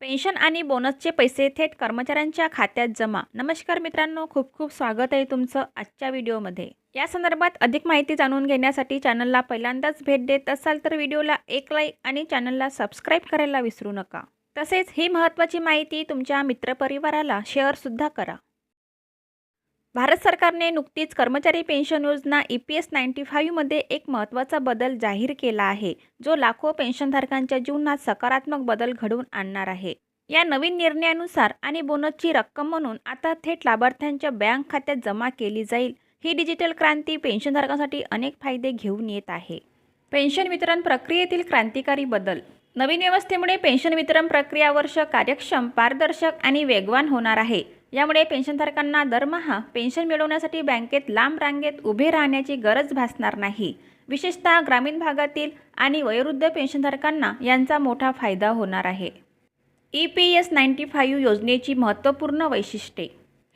Pension आणि बोनसचे पैसे थेट कर्मचाऱ्यांच्या खात्यात जमा. नमस्कार मित्रांनो खूप खूप स्वागत आहे तुमचं आजच्या व्हिडिओमध्ये. या संदर्भात अधिक माहिती जाणून घेण्यासाठी चॅनलला पहिल्यांदाच भेट देत असाल तर व्हिडिओला एक लाईक आणि चॅनलला सबस्क्राईब करायला विसरू नका. तसेच ही महत्त्वाची माहिती तुमच्या मित्रपरिवाराला शेअरसुद्धा करा. भारत सरकारने नुकतीच कर्मचारी पेन्शन योजना ई पी एस नाईन्टी फाईव्हमध्ये एक महत्त्वाचा बदल जाहीर केला आहे जो लाखो पेन्शनधारकांच्या जीवनात सकारात्मक बदल घडवून आणणार आहे. या नवीन निर्णयानुसार आणि बोनसची रक्कम म्हणून आता थेट लाभार्थ्यांच्या बँक खात्यात जमा केली जाईल. ही डिजिटल क्रांती पेन्शनधारकांसाठी अनेक फायदे घेऊन येत आहे. पेन्शन वितरण प्रक्रियेतील क्रांतिकारी बदल. नवीन व्यवस्थेमुळे पेन्शन वितरण प्रक्रिया वर्ष कार्यक्षम पारदर्शक आणि वेगवान होणार आहे. यामुळे पेन्शनधारकांना दरमहा पेन्शन मिळवण्यासाठी बँकेत लांब रांगेत उभे राहण्याची गरज भासणार नाही. विशेषतः ग्रामीण भागातील आणि वयोवृद्ध पेन्शनधारकांना यांचा मोठा फायदा होणार आहे. E P S ninety five योजनेची महत्त्वपूर्ण वैशिष्ट्ये.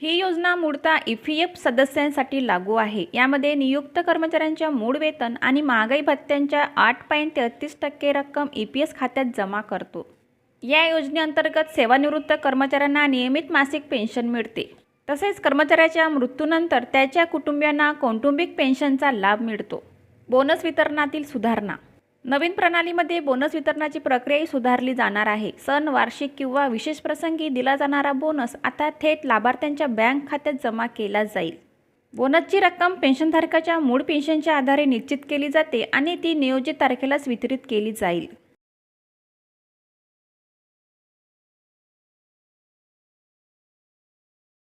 ही योजना मूळतः ई पी एफ सदस्यांसाठी लागू आहे. यामध्ये नियुक्त कर्मचाऱ्यांच्या मूळ वेतन आणि महागाई भत्त्यांच्या आठ पॉईंट तेहतीस टक्के रक्कम ई पी एस खात्यात जमा करतो. या योजनेअंतर्गत सेवानिवृत्त कर्मचाऱ्यांना नियमित मासिक पेन्शन मिळते. तसेच कर्मचाऱ्याच्या मृत्यूनंतर त्याच्या कुटुंबियांना कौटुंबिक पेन्शनचा लाभ मिळतो. बोनस वितरणातील सुधारणा. नवीन प्रणालीमध्ये बोनस वितरणाची प्रक्रियाही सुधारली जाणार आहे. सण वार्षिक किंवा विशेष प्रसंगी दिला जाणारा बोनस आता थेट लाभार्थ्यांच्या बँक खात्यात जमा केला जाईल. बोनसची रक्कम पेन्शनधारकाच्या मूळ पेन्शनच्या आधारे निश्चित केली जाते आणि ती नियोजित तारखेलाच वितरित केली जाईल.